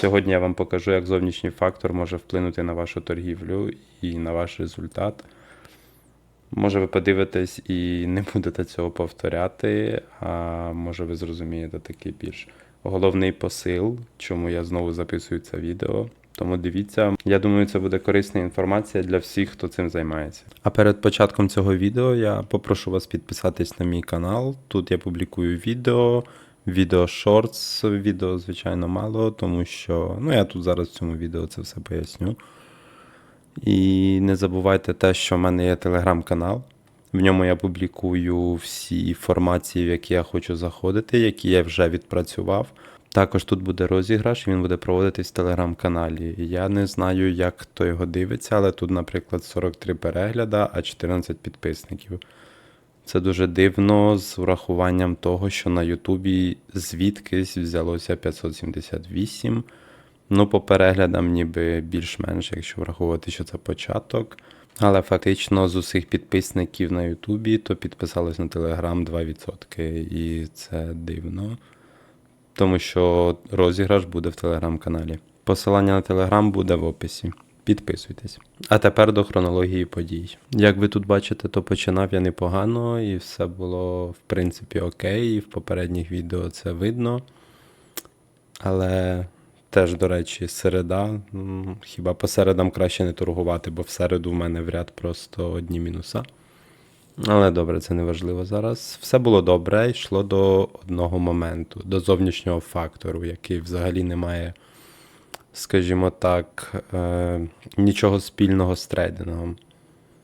Сьогодні я вам покажу, як зовнішній фактор може вплинути на вашу торгівлю і на ваш результат. Може, ви подивитесь і не будете цього повторяти, а може ви зрозумієте такий більш головний посил, чому я знову записую це відео. Тому дивіться, я думаю, це буде корисна інформація для всіх, хто цим займається. А перед початком цього відео я попрошу вас підписатись на мій канал. Тут я публікую відео, відео шортс, відео, звичайно, мало, тому що ну я тут зараз в цьому відео це все поясню. І не забувайте те, що в мене є телеграм-канал. В ньому я публікую всі формації, в які я хочу заходити, які я вже відпрацював. Також тут буде розіграш, він буде проводитись в телеграм-каналі. Я не знаю, як хто його дивиться, але тут, наприклад, 43 перегляда, а 14 підписників. Це дуже дивно з урахуванням того, що на Ютубі звідкись взялося 578. Ну, по переглядам, ніби більш-менш, якщо враховувати, що це початок. Але фактично з усіх підписників на Ютубі, то підписалось на Телеграм 2%. І це дивно. Тому що розіграш буде в телеграм-каналі. Посилання на телеграм буде в описі. Підписуйтесь. А тепер до хронології подій. Як ви тут бачите, то починав я непогано, і все було в принципі окей. В попередніх відео це видно. Але теж, до речі, середа. Хіба по середам краще не торгувати, бо в середу в мене в ряд просто одні мінуса. Але добре, це не важливо зараз. Все було добре, йшло до одного моменту, до зовнішнього фактору, який взагалі не має, скажімо так, е, нічого спільного з трейдингом.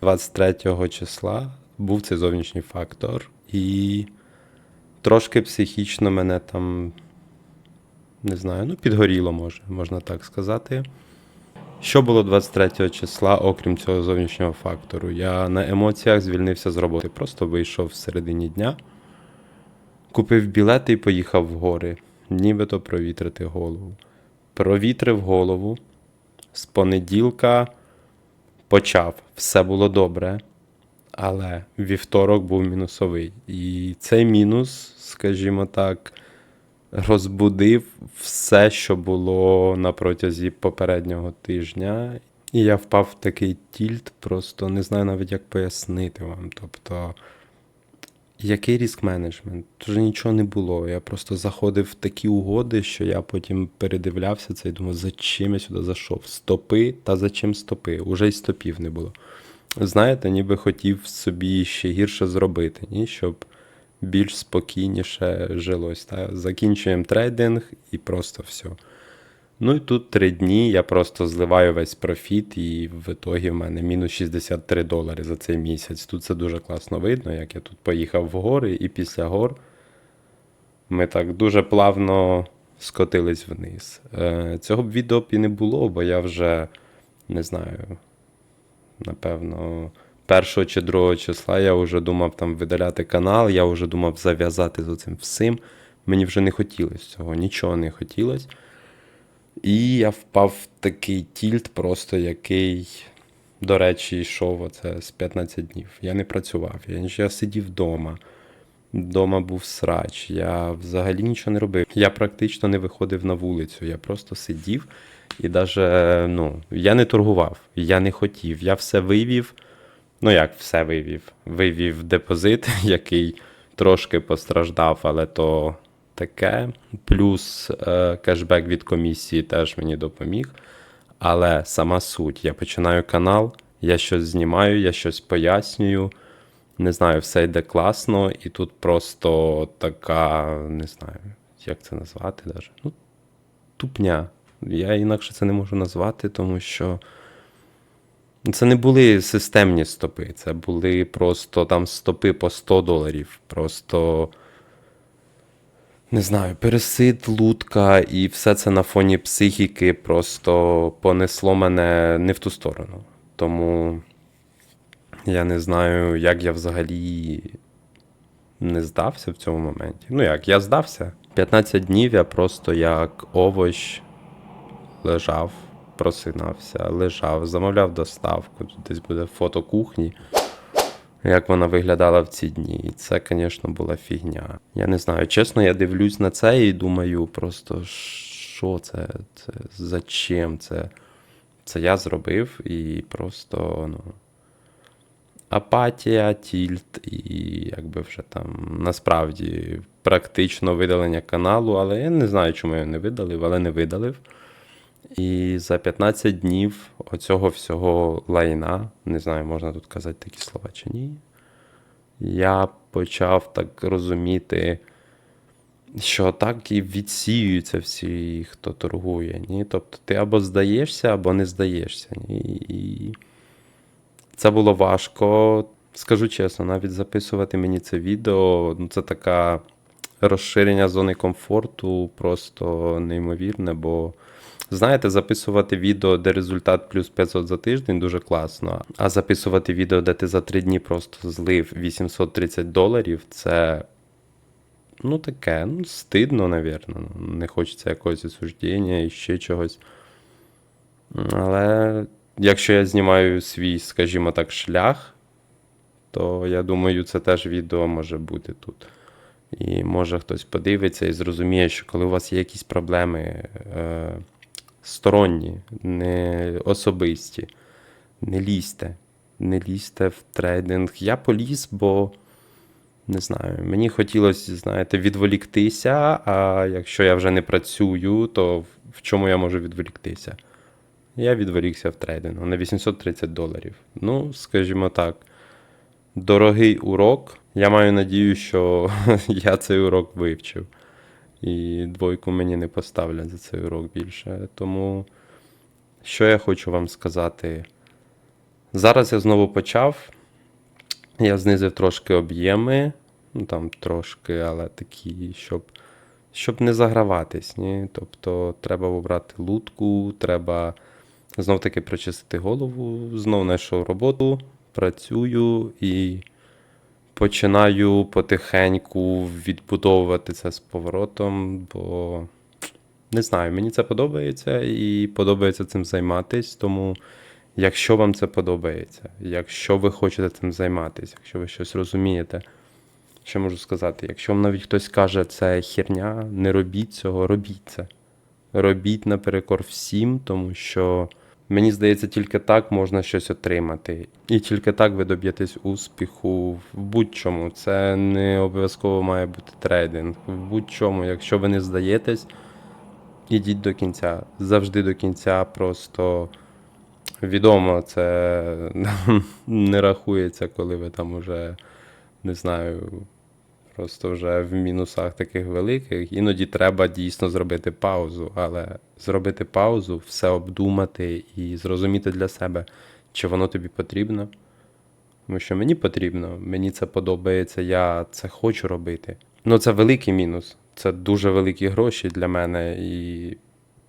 23 числа був цей зовнішній фактор, і трошки психічно мене там, не знаю, ну, підгоріло, може, можна так сказати. Що було 23 числа, окрім цього зовнішнього фактору? Я на емоціях звільнився з роботи. Просто вийшов в середині дня, купив білети і поїхав в гори, нібито провітрити голову. Провітрив голову. З понеділка почав. Все було добре, але вівторок був мінусовий. І цей мінус, скажімо так, розбудив все, що було на протязі попереднього тижня. І я впав в такий тільт, просто не знаю навіть, як пояснити вам. Тобто, який ріск менеджмент? Же нічого не було. Я просто заходив в такі угоди, що я потім передивлявся це і думав, за чим я сюди зайшов? Стопи та за чим стопи? Уже й стопів не було. Знаєте, ніби хотів собі ще гірше зробити, ні? щоб більш спокійніше жилось. Та? Закінчуємо трейдинг і просто все. Ну і тут три дні я просто зливаю весь профіт, і в ітогі в мене мінус 63 долари за цей місяць. Тут це дуже класно видно, як я тут поїхав в гори, і після гор ми так дуже плавно скотились вниз. Е, цього б відео б і не було, бо я вже не знаю, напевно, першого чи другого числа я вже думав там видаляти канал, я вже думав зав'язати з цим всім. Мені вже не хотілося цього, нічого не хотілося. І я впав в такий тільт, просто який, до речі, йшов оце з 15 днів. Я не працював, я, я сидів вдома. Вдома був срач, я взагалі нічого не робив. Я практично не виходив на вулицю, я просто сидів і даже, ну, я не торгував, я не хотів, я все вивів. Ну як все вивів? Вивів депозит, який трошки постраждав, але то таке. Плюс е, кешбек від комісії теж мені допоміг. Але сама суть, я починаю канал, я щось знімаю, я щось пояснюю. Не знаю, все йде класно, і тут просто така, не знаю, як це назвати даже. Ну, тупня. Я інакше це не можу назвати, тому що. Це не були системні стопи, це були просто там стопи по 100 доларів. Просто не знаю, пересид, лутка, і все це на фоні психіки просто понесло мене не в ту сторону. Тому я не знаю, як я взагалі не здався в цьому моменті. Ну як, я здався. 15 днів я просто як овощ лежав, просинався, лежав, замовляв доставку. Тут десь буде фото кухні, як вона виглядала в ці дні. І це, звісно, була фігня. Я не знаю. Чесно, я дивлюсь на це і думаю, просто що це? Це зачем це? Це я зробив і просто, ну. Апатія, тільт, і якби вже там насправді практично видалення каналу, але я не знаю, чому я не видалив, але не видалив. І за 15 днів оцього всього лайна, не знаю, можна тут казати такі слова чи ні. Я почав так розуміти, що так і відсіюються всі, хто торгує. Ні? Тобто ти або здаєшся, або не здаєшся. Ні? І це було важко. Скажу чесно, навіть записувати мені це відео, ну це така розширення зони комфорту, просто неймовірне, бо. Знаєте, записувати відео, де результат плюс 500 за тиждень дуже класно. А записувати відео, де ти за 3 дні просто злив 830 доларів, це ну таке, ну, стидно, навірно. Не хочеться якогось осуждення і ще чогось. Але якщо я знімаю свій, скажімо так, шлях, то я думаю, це теж відео може бути тут. І може хтось подивиться і зрозуміє, що коли у вас є якісь проблеми е, сторонні, не особисті, не лізьте. Не лізьте в трейдинг. Я поліз, бо не знаю, мені хотілося, знаєте, відволіктися, а якщо я вже не працюю, то в- чому я можу відволіктися? Я відволікся в трейдингу на 830 доларів. Ну, скажімо так, дорогий урок. Я маю надію, що я цей урок вивчив. І двойку мені не поставлять за цей урок більше. Тому, що я хочу вам сказати? Зараз я знову почав. Я знизив трошки об'єми, ну там трошки, але такі, щоб, щоб не заграватись. Ні? Тобто треба обрати лутку, треба знов таки прочистити голову, знов знайшов роботу, працюю і починаю потихеньку відбудовувати це з поворотом, бо не знаю, мені це подобається і подобається цим займатись, тому. Якщо вам це подобається, якщо ви хочете цим займатися, якщо ви щось розумієте, що можу сказати? Якщо вам навіть хтось каже, це херня, не робіть цього, робіть це. Робіть наперекор всім, тому що мені здається, тільки так можна щось отримати. І тільки так ви доб'єтесь успіху в будь-чому. Це не обов'язково має бути трейдинг. В будь-чому, якщо ви не здаєтесь, ідіть до кінця. Завжди до кінця просто. Відомо, це не рахується, коли ви там уже, не знаю, просто вже в мінусах таких великих. Іноді треба дійсно зробити паузу, але зробити паузу, все обдумати і зрозуміти для себе, чи воно тобі потрібно. Тому що мені потрібно, мені це подобається, я це хочу робити. Ну, це великий мінус. Це дуже великі гроші для мене. І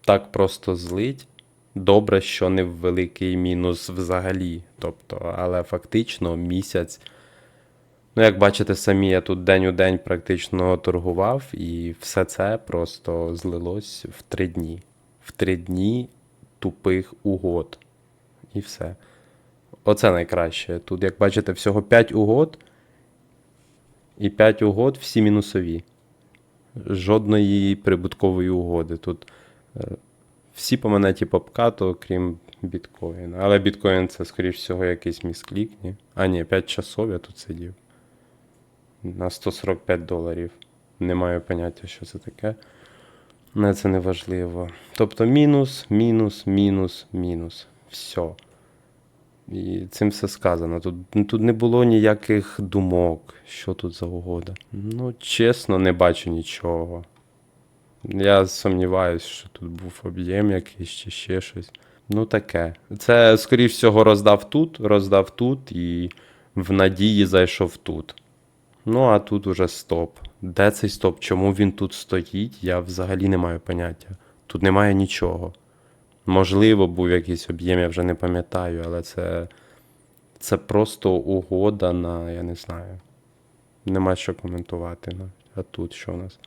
так просто злить. Добре, що не великий мінус взагалі. Тобто, але фактично місяць. Ну, як бачите самі, я тут день у день практично торгував, і все це просто злилось в три дні. В три дні тупих угод. І все. Оце найкраще. Тут, як бачите, всього 5 угод. І 5 угод всі мінусові. Жодної прибуткової угоди. Тут е, всі по монеті попкату, крім біткоїна. Але біткоін це, скоріш всього, якийсь місклік, ні? А, ні, 5 часов я тут сидів. На 145 доларів. Не маю поняття, що це таке. Але це не важливо. Тобто мінус, мінус, мінус, мінус. Все. І цим все сказано. Тут, тут не було ніяких думок, що тут за угода. Ну, чесно, не бачу нічого. Я сумніваюся, що тут був об'єм якийсь чи ще щось. Ну, таке. Це, скоріш всього, роздав тут, роздав тут і в надії зайшов тут. Ну, а тут уже стоп. Де цей стоп? Чому він тут стоїть? Я взагалі не маю поняття. Тут немає нічого. Можливо, був якийсь об'єм, я вже не пам'ятаю, але це, це просто угода на, я не знаю. Нема що коментувати. А тут що у нас?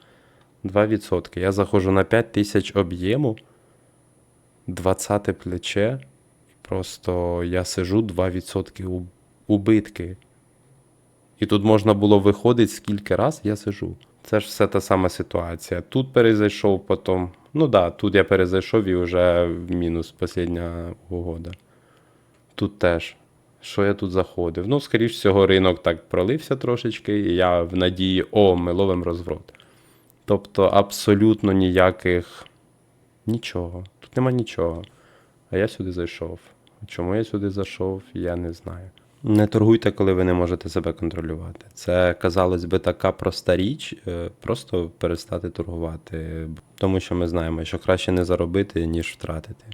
2%. Я заходжу на 5 тисяч об'єму, 20 плече. Просто я сижу 2% убитки. І тут можна було виходити скільки раз я сижу. Це ж все та сама ситуація. Тут перезайшов потім. Ну да, тут я перезайшов і вже мінус остання угода. Тут теж. Що я тут заходив? Ну, скоріш всього, ринок так пролився трошечки, і я в надії, о, ми ловимо розворот. Тобто абсолютно ніяких. Нічого. Тут нема нічого. А я сюди зайшов. Чому я сюди зайшов, я не знаю. Не торгуйте, коли ви не можете себе контролювати. Це, казалось би, така проста річ, е, просто перестати торгувати. Тому що ми знаємо, що краще не заробити, ніж втратити.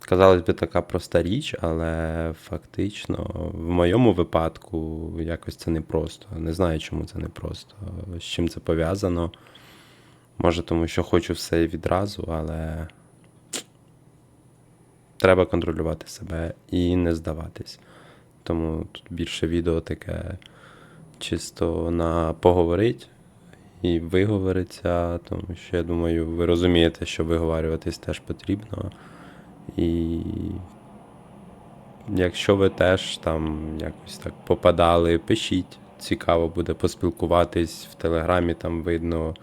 Казалось би, така проста річ, але фактично, в моєму випадку, якось це непросто. Не знаю, чому це непросто. З чим це пов'язано. Може, тому що хочу все відразу, але треба контролювати себе і не здаватись. Тому тут більше відео таке чисто на поговорить і виговориться, тому що я думаю, ви розумієте, що виговарюватись теж потрібно. І якщо ви теж там якось так попадали, пишіть. Цікаво буде поспілкуватись в Телеграмі, там видно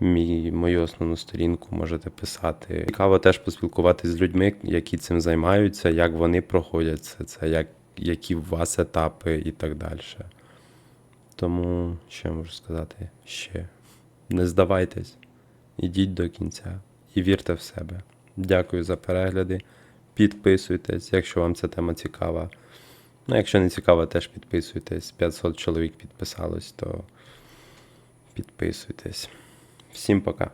мій, мою основну сторінку, можете писати. Цікаво теж поспілкуватись з людьми, які цим займаються, як вони проходять це, як, які у вас етапи і так далі. Тому що я можу сказати ще? Не здавайтесь, ідіть до кінця і вірте в себе. Дякую за перегляди. Підписуйтесь, якщо вам ця тема цікава. Ну, якщо не цікава, теж підписуйтесь. 500 чоловік підписалось, то підписуйтесь. Всім пока.